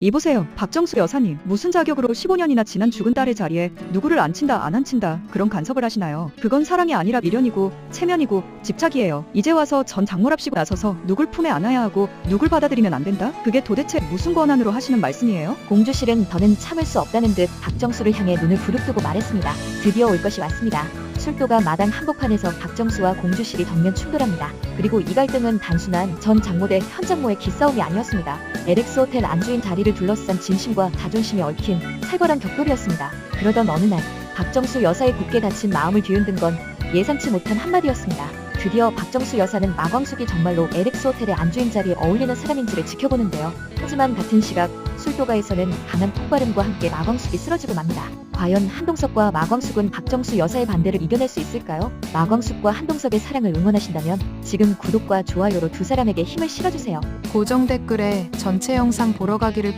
이보세요. 박정수 여사님. 무슨 자격으로 15년이나 지난 죽은 딸의 자리에 누구를 앉힌다 안 앉힌다 그런 간섭을 하시나요? 그건 사랑이 아니라 미련이고 체면이고 집착이에요. 이제 와서 전 장모랍시고 나서서 누굴 품에 안아야 하고 누굴 받아들이면 안 된다? 그게 도대체 무슨 권한으로 하시는 말씀이에요? 공주실은 더는 참을 수 없다는 듯 박정수를 향해 눈을 부릅뜨고 말했습니다. 드디어 올 것이 왔습니다. 술도가 마당 한복판에서 박정수와 공주실이 정면 충돌합니다. 그리고 이 갈등은 단순한 전 장모 대 현 장모의 기싸움이 아니었습니다. 에렉스 호텔 안주인 자리를 둘러싼 진심과 자존심이 얽힌 살벌한 격돌이었습니다. 그러던 어느 날 박정수 여사의 굳게 닫힌 마음을 뒤흔든 건 예상치 못한 한마디였습니다. 드디어 박정수 여사는 마광숙이 정말로 에렉스 호텔의 안주인 자리에 어울리는 사람인지를 지켜보는데요. 하지만 같은 시각 술도가에서는 강한 폭발음과 함께 마광숙이 쓰러지고 맙니다. 과연 한동석과 마광숙은 박정수 여사의 반대를 이겨낼 수 있을까요? 마광숙과 한동석의 사랑을 응원하신다면 지금 구독과 좋아요로 두 사람에게 힘을 실어주세요. 고정 댓글에 전체 영상 보러 가기를